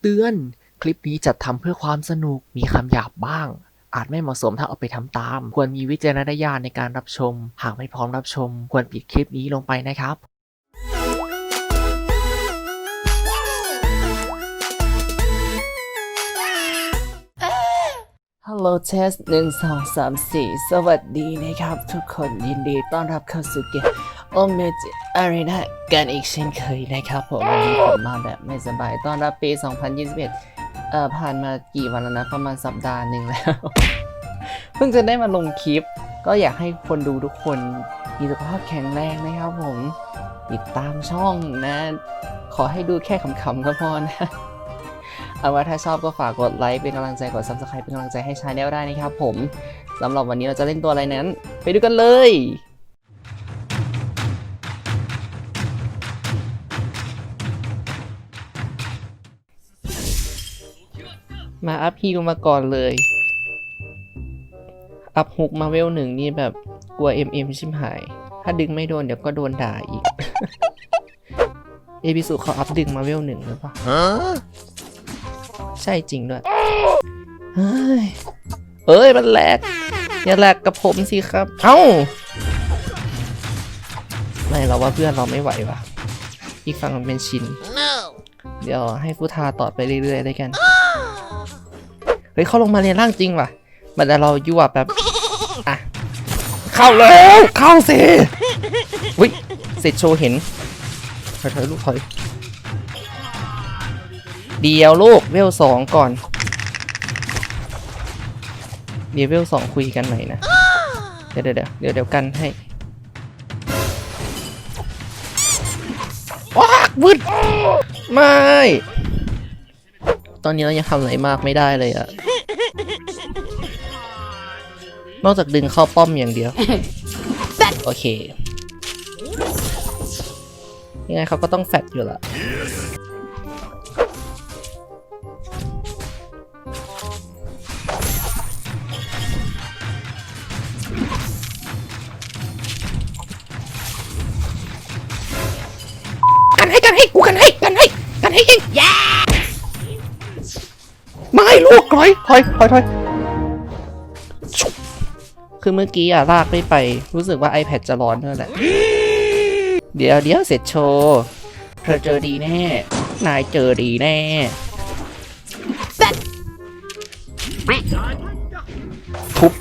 เตือน คลิปนี้จัดทำเพื่อความสนุก มีคำหยาบบ้าง อาจไม่เหมาะสมถ้าเอาไปทำตาม ควรมีวิจารณญาณในการรับชม หากไม่พร้อมรับชม ควรปิดคลิปนี้ลงไปนะครับฮัลโหลเทสหนึ่งสองสามสี่สวัสดีนะครับ ทุกคนยินดีต้อนรับเข้าสู่เกม โอเมจิอารีนากันอีกเช่นเคยนะครับผมวันนี้ผมมาแบบไม่สบายต้อนรับปี 2021 เอ่อผ่านมากี่วันแล้วนะ ประมาณสัปดาห์หนึ่งแล้ว เพิ่งจะได้มาลงคลิป ก็อยากให้คนดูทุกคนมีสุขภาพแข็งแรงนะครับผม ติดตามช่องนะ ขอให้ดูแค่ขำๆก็พอนะเอาว่าถ้าชอบก็ฝากกดไลค์เป็นกำลังใจกด subscribe เป็นกำลังใจให้ชาแนลได้นะครับผมสำหรับวันนี้เราจะเล่นตัวอะไรนั้น ไปดูกันเลย มาอัพฮีลมาก่อนเลย อัพฮุกมาเวลหนึ่งนี่แบบกลัว MM ชิมหาย ถ้าดึงไม่โดนเดี๋ยวก็โดนด่าอีก เอพิสุเขาอัพดึงมาเวลหนึ่งหรือเปล่าใช่จริงด้วย เฮ้ย เอ้ย มันแหลก อย่าแหลกกับผมสิครับ เอ้า ไม่เราว่าเพื่อนเราไม่ไหวว่ะอีกฝั่งมันเป็นชิน เดี๋ยวให้ฟูทาต่อไปเรื่อยๆได้กันเฮ้ยเขาลงมาเรียนร่างจริงว่ะ มันแต่เรายั่วแบบอะเข้าแล้วเข้าสิวิเสร็จโชว์เห็นถอยถอยลูกถอยเดียวลูกเวลสองก่อนเดี๋ยวเวลสองคุยกันใหม่นะเดี๋ยวเดี๋ยวเดี๋ยวเดี๋ยวเดี๋ยวกันให้ว้ากวึดไม่ ตอนนี้เรายังทำอะไรมากไม่ได้เลยอะ นอกจากดึงเข้าป้อมอย่างเดียว โอเค ยังไงเขาก็ต้องแฟดอยู่ละกันให้กันให้กูกันให้กันให้กันให้เองยาไม่ลูกถอยถอยถอยถอยชุบ คือเมื่อกี้อะลากไม่ไป รู้สึกว่า iPad จะร้อนด้วยแหละ เดี๋ยวเดี๋ยวเสร็จโชว์เธอเจอดีแน่ นายเจอดีแน่ทุบ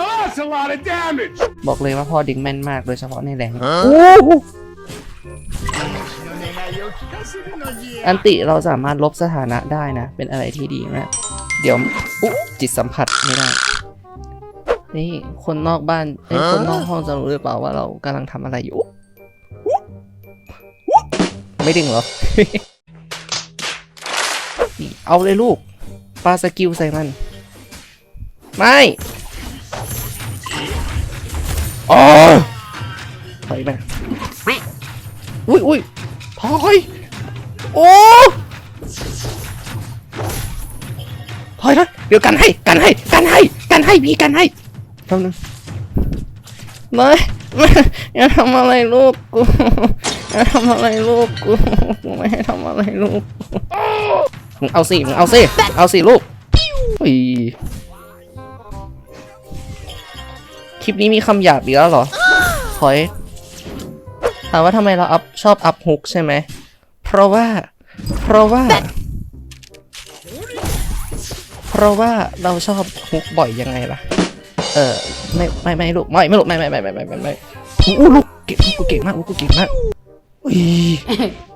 That's a lot of damage. บอกเลยว่าพ่อดึงแม่นมากโดยเฉพาะในแรงอันติเราสามารถลบสถานะได้นะ เป็นอะไรที่ดีมาก เดี๋ยวอุ๊จิตสัมผัสไม่ได้ นี่คนนอกบ้านไอ้ยคนนอกห้องจะรู้หรือเปล่าว่าเรากำลังทำอะไรอยู่อุ๊อุ๊ไม่ดึงเหรอนี่เอาเลยลูกปาสกิลใส่มัน ไม่อ๋อถอยมาอุ้ยอุ้ยถอยโอ้ถอยถอยเดี๋ยวกันให้ กันให้ กันให้ กันให้พี่กันให้ แป๊บนึงไม่ไม่อย่าทำอะไรลูกกูอย่าทำอะไรลูกกูกูไม่ให้ทำอะไรลูกมึงเอาสิมึงเอาสิเอาสิลูกอุ้ยคลิปนี้มีคำหยาบอีกแล้วเหรอถอยถามว่าทำไมเราอัพชอบอัพฮุกใช่ไหม เพราะว่า เพราะว่า เพราะว่าเราชอบฮุกบ่อยยังไงล่ะ เออไม่ไม่ไม่ลูกไม่ไม่ลูกไม่ไม่ไม่ไม่ไม่ไม่ไม่อู้ลูกเก่งกูเก่งมากกูเก่งมากอุ้ย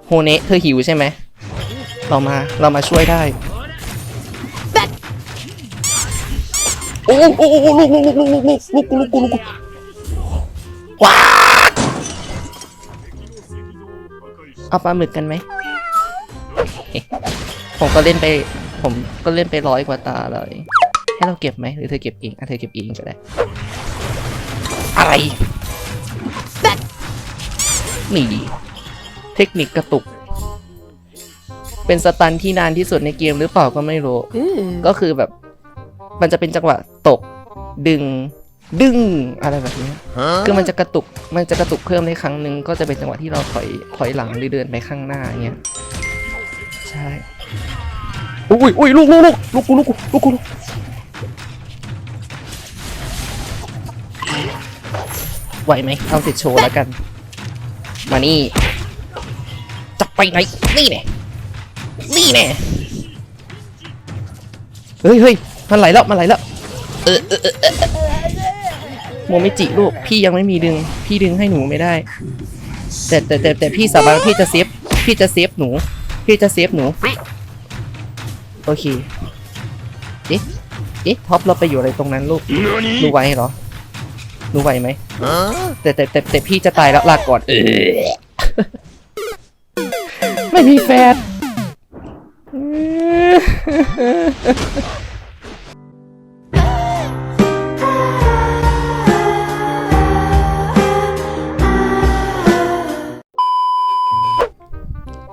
โฮเนะเธอหิวใช่ไหมเรามาเรามาช่วยได้โอ้โอ้โอ้ลูกลูกลูกลูกลูกลูกลูกลูกว้าเอาปลาหมึกกันไหมผมก็เล่นไป ผมก็เล่นไปร้อยกว่าตาเลย ให้เราเก็บไหมหรือเธอเก็บเองอะเธอเก็บเองก็ได้ อะไรนี่เทคนิคกระตุก เป็นสตันที่นานที่สุดในเกมหรือเปล่าก็ไม่รู้ ก็คือแบบ มันจะเป็นจังหวะตก ดึง ดึงอะไรแบบนี้คือมันจะกระตุก มันจะกระตุกเพิ่มในครั้งหนึ่งก็จะเป็นจังหวะที่เราถอยถอยหลังหรือเดินไปข้างหน้าเงี้ยใช่อุ้ยอุ้ยลูกลูกลูกลูกกูลูกกูลูกกูลูก ไหวไหมเอาติดโชว์แล้วกัน มานี่จะไปไหนนี่แน่นี่แน่เฮ้ยเฮ้ยมันไหลแล้วมันไหลแล้วเออเออเออเออโมเมจิลูกพี่ยังไม่มีดึง พี่ดึงให้หนูไม่ได้ แต่แต่แต่แต่พี่สาบานว่าพี่จะเซฟพี่จะเซฟหนู พี่จะเซฟหนูโอเคเอ๊ะเอ๊ะท็อปเราไปอยู่อะไรตรงนั้นลูกหนู Nani? ไหวเหรอ หนูไหวไหมแต่แต่แต่แต่พี่จะตายแล้วลาก่อนเออไม่มีแฟน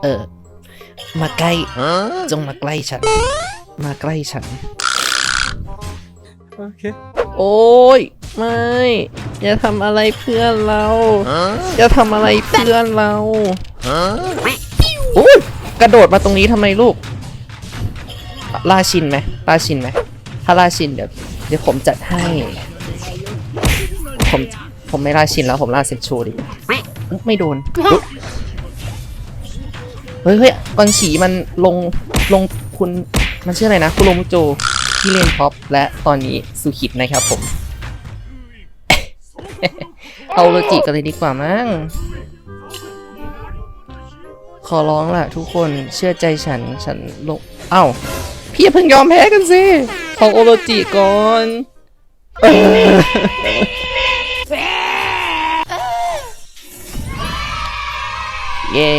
เออ มาใกล้ จงมาใกล้ฉัน มาใกล้ฉัน โอเค โอ้ย ไม่ อย่าทำอะไรเพื่อนเรา อย่าทำอะไรเพื่อนเราโอ้ยกระโดดมาตรงนี้ทำไมลูกลาชินไหมลาชินไหมถ้าลาชินเดี๋ยวเดี๋ยวผมจัดให้ ผมผมไม่ลาชินแล้วผมลาเซนชูดีกว่าอุ๊ยไม่โดนอุ๊ยเฮ้ยเฮ้ยบางฉีมันลงลงคุณมันชื่ออะไรนะ คุณโรมุโจที่เล่นท็อปและตอนนี้สุขิตนะครับผม เอาโลจิกันเลยดีกว่ามั้ง ขอร้องล่ะทุกคนเชื่อใจฉันฉันลงเอ้า พี่อย่าเพิ่งยอมแพ้กันสิ ขอโอโลจิก่อนเออเย่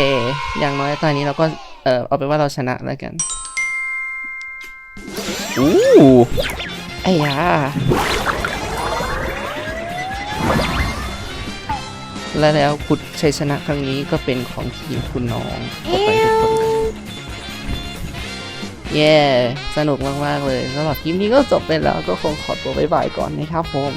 อย่างน้อยตอนนี้เราก็ เออเอาไปนว่าเราชนะแล้วกัน อู้ไอ้ยา และแล้วพุทธชัยชนะครั้งนี้ก็เป็นของทีมคุณน้องขอบคุณทุกคนนเย้ สนุกมาก ๆ เลยสำหรับคลิปนี้ก็จบไปแล้วก็คงขอตัวบ๊ายบายก่อนนะครับผม